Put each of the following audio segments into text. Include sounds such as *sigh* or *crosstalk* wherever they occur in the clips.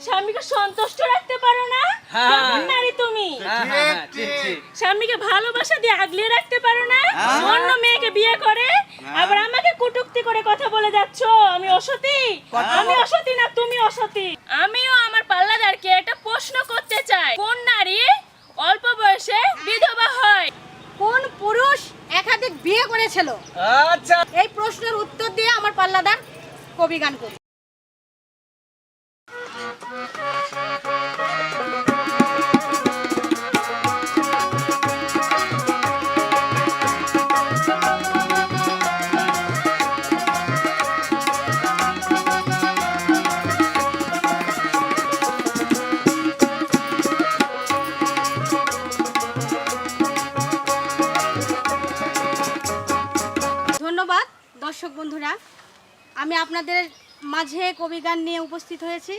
স্বামীকে সন্তুষ্ট রাখতে পারো না? হ্যাঁ। কেমন নারী তুমি। হ্যাঁ হ্যাঁ ঠিক। ঠিক স্বামীকে ভালোবাসা দিয়ে আগলে রাখতে পারো না? অন্য মেয়েকে বিয়ে করে আবার আমাকে কুটুক্তি করে কথা বলে যাচ্ছ আমি অসতী? আমি অসতী না তুমি অসতী? আমিও আমার পাল্লাদারকে একটা প্রশ্ন করতে চাই। কোন নারী অল্প বয়সে বিধবা হয়? কোন পুরুষ একাধিক বিয়ে করেছিল? আচ্ছা। এই প্রশ্নের উত্তর দিয়ে আমার পাল্লাদার কবি গান করি ধন্যবাদ দর্শক বন্ধুরা। আমি আপনাদের মাঝে কবি গান নিয়ে উপস্থিত হয়েছি।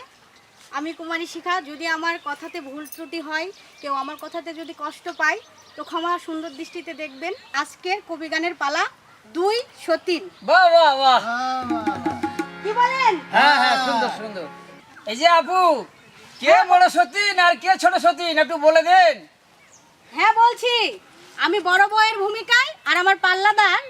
আমি কুমারী শিখা যদি আমার কথাতে ভুল ত্রুটি হয় কেউ আমার কথাতে যদি কষ্ট পায় তো ক্ষমা সুন্দর দৃষ্টিতে দেখবেন আজকের কবি গানের পালা দুই সতীন। কি বলেন? হ্যাঁ হ্যাঁ সুন্দর সুন্দর। এই যে আপু কে বড় সতীন আর কে ছোট সতীন একটু বলে দেন। হ্যাঁ বলছি। আমি বড় বউয়ের ভূমিকায় আর আমার পাল্লাদার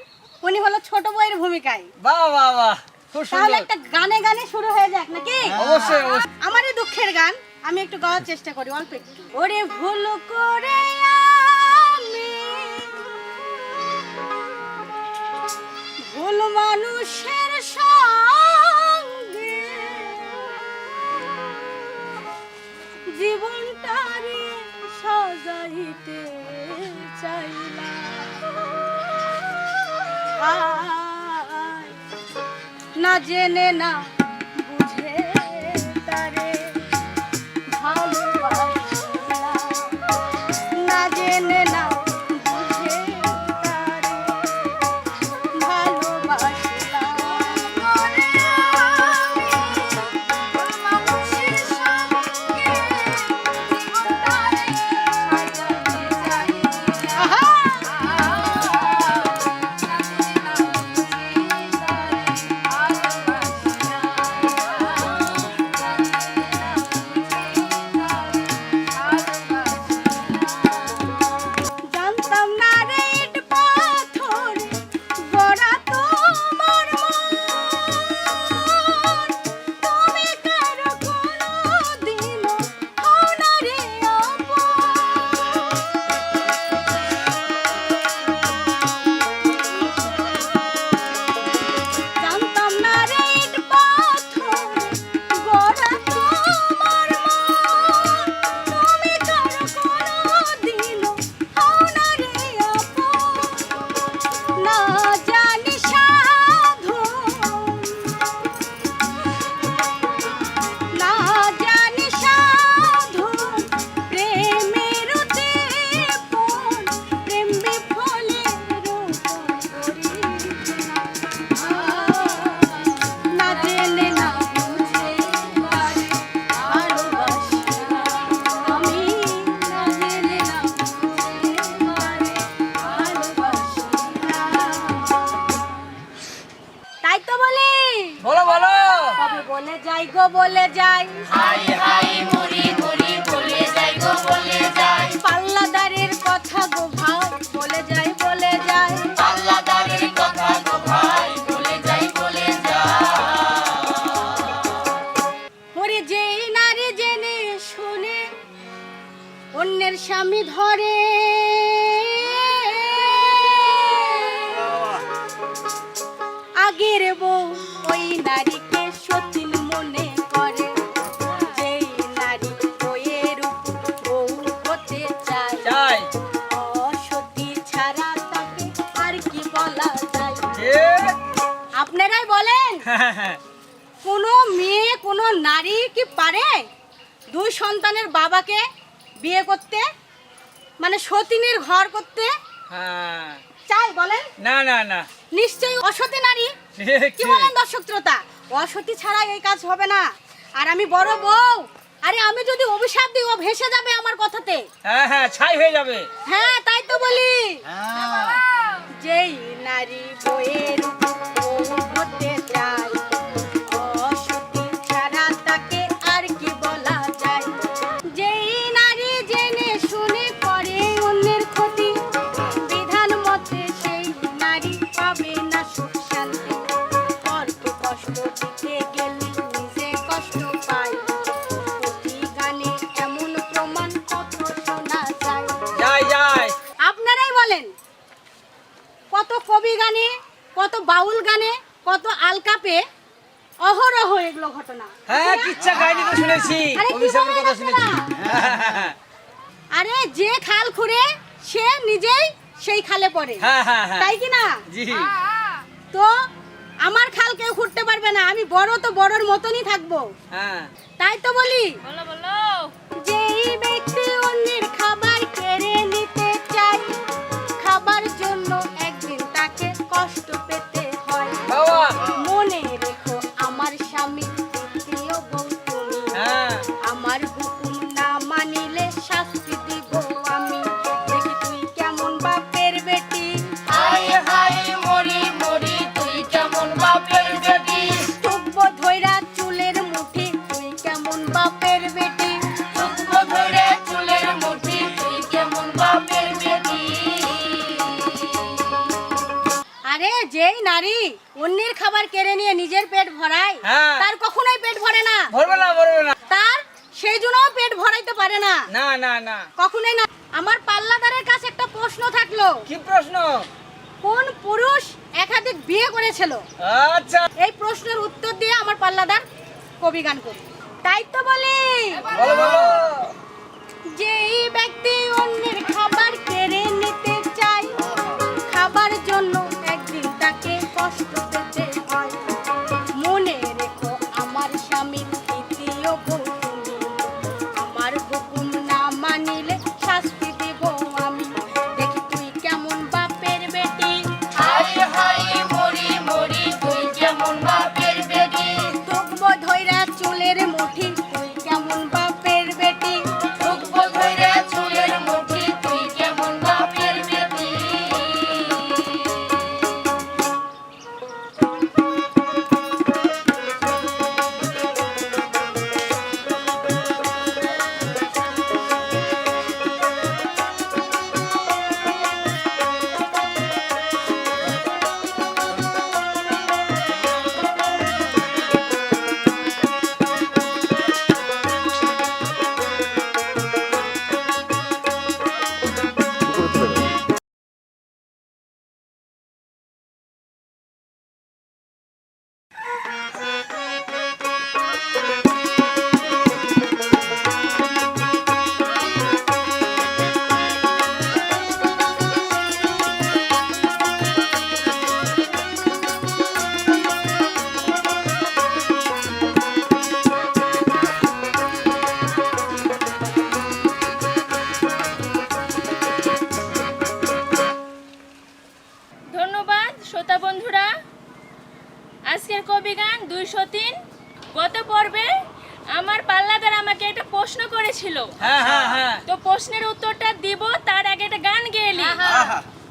উনি হলো ছোট বইয়ের ভূমিকায়। বাহ বাহ বাহ। খুব তাহলে সুন্দর একটা গানে গানে শুরু হয়ে যাক নাকি? অবশ্যই অবশ্যই। আমার এই দুঃখের গান আমি একটু গাওয়ার চেষ্টা করি অল্প একটু। ওরে ভুল করে আমি ভুল মানুষের সঙ্গে জীবনটারে চাইলাম না জেনে না বলে যাই। হাই হাই মুড়ি মুড়ি বলে যাই গো বলে যাই। পাল্লাদারের কথা গো ভাই বলে যাই বলে যাই। পাল্লাদারের কথা গো ভাই বলে যাই বলে যাই। ওরে যেই নারী জেনে শুনে অন্যের স্বামী ধরে। আগের বউ ওই নারীকে সতীন *laughs* কোনো মেয়ে কোনো নারী কি পারে দুই সন্তানের বাবাকে বিয়ে করতে? মানে সতীনের ঘর করতে? হ্যাঁ। চাই বলেন। না না না। নিশ্চয়ই অসতী নারী। *laughs* কি। বলেন দর্শক শ্রোতা? অসতী ছাড়া এই কাজ হবে না। আর আমি বড় বউ। আরে আমি যদি অভিশাপ দিই ও ভেসে যাবে আমার কথাতে। হ্যাঁ হ্যাঁ ছাই হয়ে যাবে। হ্যাঁ তাই তো বলি। যেই নারী বইয়ের বাউল গানে কত আলকাপে অহরহ এগুলো ঘটনা। হ্যাঁ কিচ্ছা কাহিনী তো শুনেছি। আরে অভিশাপের কথা শুনেছি। আরে যে খাল খুঁড়ে সে নিজেই সেই খালে পড়ে। হ্যাঁ হ্যাঁ হ্যাঁ। তাই কি না? জি। তো আমার খাল কেউ খুঁড়তে পারবে না। আমি বড় তো বড়র মতনই থাকব। হ্যাঁ। তাই তো বলি বলো বলো। যেই ব্যক্তি অন্যের খাবার যেই নারী অন্যের খাবার কেড়ে নিয়ে নিজের পেট ভরায় হ্যাঁ। তার কখনোই পেট ভরে না। ভরবে না ভরবে না। তার সেই পেট ভরাইতে পারে না। না না না। কখনোই না। আমার পাল্লাদারের কাছে একটা প্রশ্ন থাকল। কি প্রশ্ন? কোন পুরুষ একাধিক বিয়ে করেছিল? আচ্ছা। এই প্রশ্নের উত্তর দিয়ে আমার পাল্লাদার কবি গান করি। তাই তো বলি।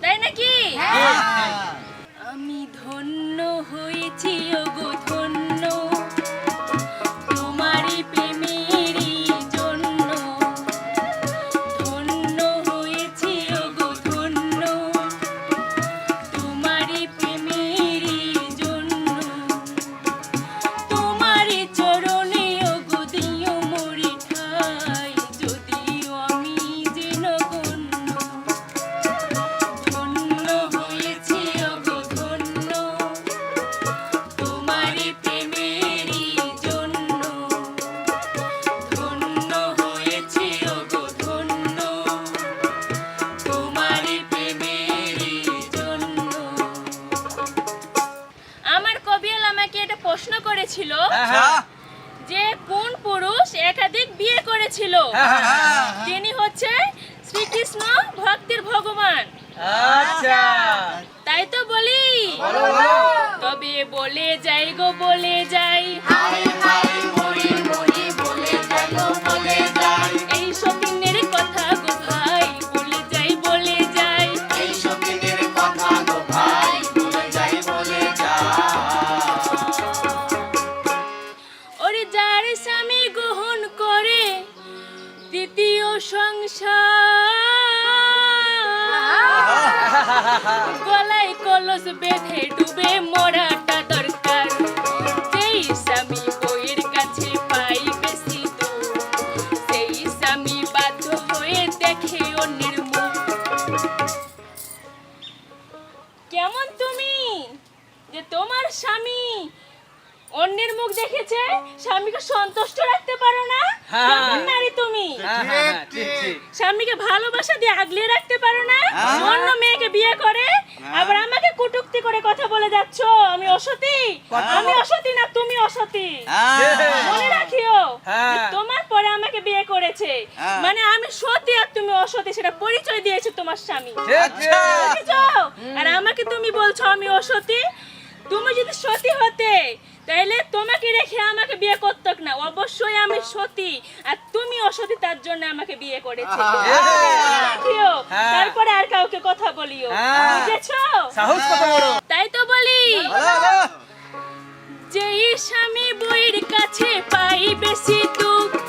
তাই নাকি? আমি ধন্য হয়েছি যে কোন পুরুষ একাধিক বিয়ে করেছিল? হ্যাঁ, হ্যাঁ, তিনি হচ্ছে শ্রীকৃষ্ণ ভক্তির ভগবান। আচ্ছা। তাই তো বলি। বলো বলো। তবে বলে যাই গো বলে যাই। এই কলস বেঁধে ডুবে মরাটা দরকার। সেই স্বামী বইয়ের কাছে পাই বেশি তো সেই স্বামী বাধ্য হয়ে দেখে অন্যের মুখ। কেমন তুমি? যে তোমার স্বামী অন্যের মুখ দেখেছে স্বামীকে সন্তুষ্ট রাখতে পারো না? নারী তুমি। স্বামীকে ভালোবাসা দিয়ে আগলে রাখতে পারো না? অন্য মেয়েকে বিয়ে করে আবার আমাকে কুটুক্তি করে কথা বলে যাচ্ছ আমি অসতি? আমি অসতি না তুমি অসতি? মনে রাখিও তোমার পরে আমাকে বিয়ে করেছে। মানে আমি সতী আর তুমি অসতি সেটা পরিচয় দিয়েছে তোমার স্বামী। আর আমাকে তুমি বলছো আমি অসতী। তুমি যদি সতী হতে তাহলে তোমাকে রেখে আমাকে বিয়ে করতো না। অবশ্যই আমি সতী। আর তুমি অসতী তার জন্য আমাকে বিয়ে করেছে। রাখিও। হ্যাঁ। তারপরে আর কাউকে কথা বলিও। হ্যাঁ। বুঝেছ? তাই তো বলি। যে স্বামী বইয়ের কাছে পাই বেশি দুঃখ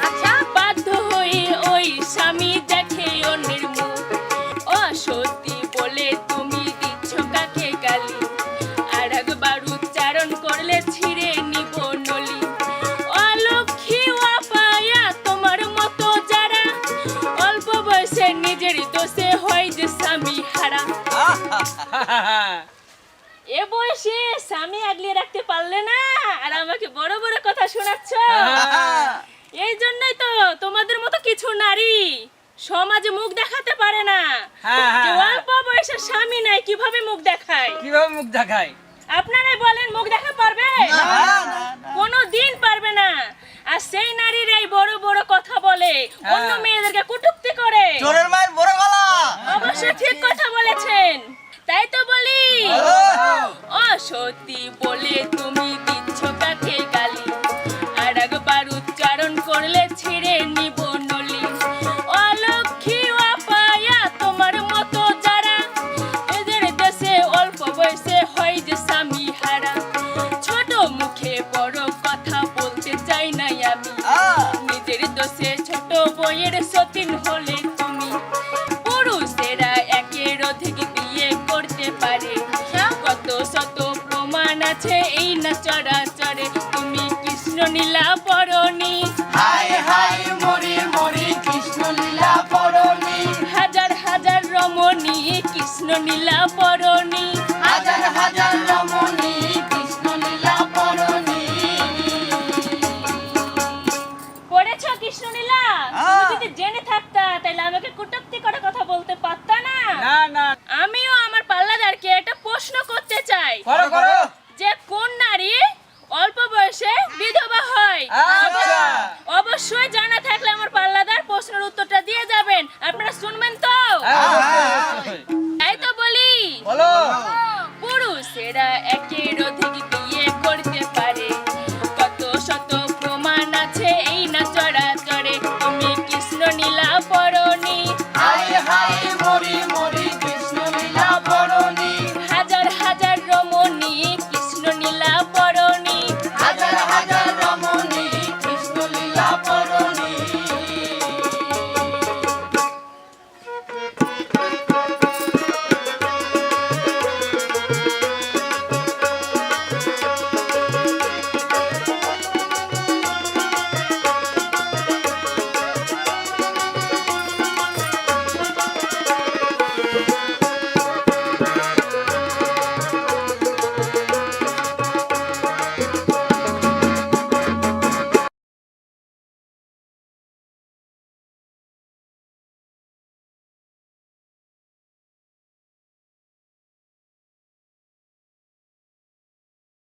স্বামী আগলিয়ে রাখতে পারলে না? আর আমাকে বড় বড় কথা শোনাচ্ছ? এই জন্যই তো তোমাদের মতো কিছু নারী সমাজে মুখ দেখাতে পারে না। হ্যাঁ, হ্যাঁ, হ্যাঁ। অল্প বয়সে স্বামী নাই কীভাবে মুখ দেখায়? কীভাবে মুখ দেখায়? আপনারাই বলেন মুখ দেখা পারবে? কোনো দিন পারবে না। আর সেই নারীর এই বড় বড় কথা বলে অন্য হ্যাঁ। মেয়েদেরকে কুটুক্তি করে। চোরের মায়ের বড় গলা। অবশ্যই ঠিক কথা বলেছেন। তাই তো বলি। ও সত্যি বলে তুমি আছে এই না চরাচরে তুমি কৃষ্ণ নীলা পরনি। হায় হায় মরি মরি কৃষ্ণ লীলা পরনি। হাজার হাজার রমণী কৃষ্ণ নীলা পরনি। হাজার হাজার রমণী কৃষ্ণ লীলা পরনি। পড়েছ কৃষ্ণ নীলা তুমি। যদি জেনে থাকতা তাহলে আমাকে কুটুক্তি করে।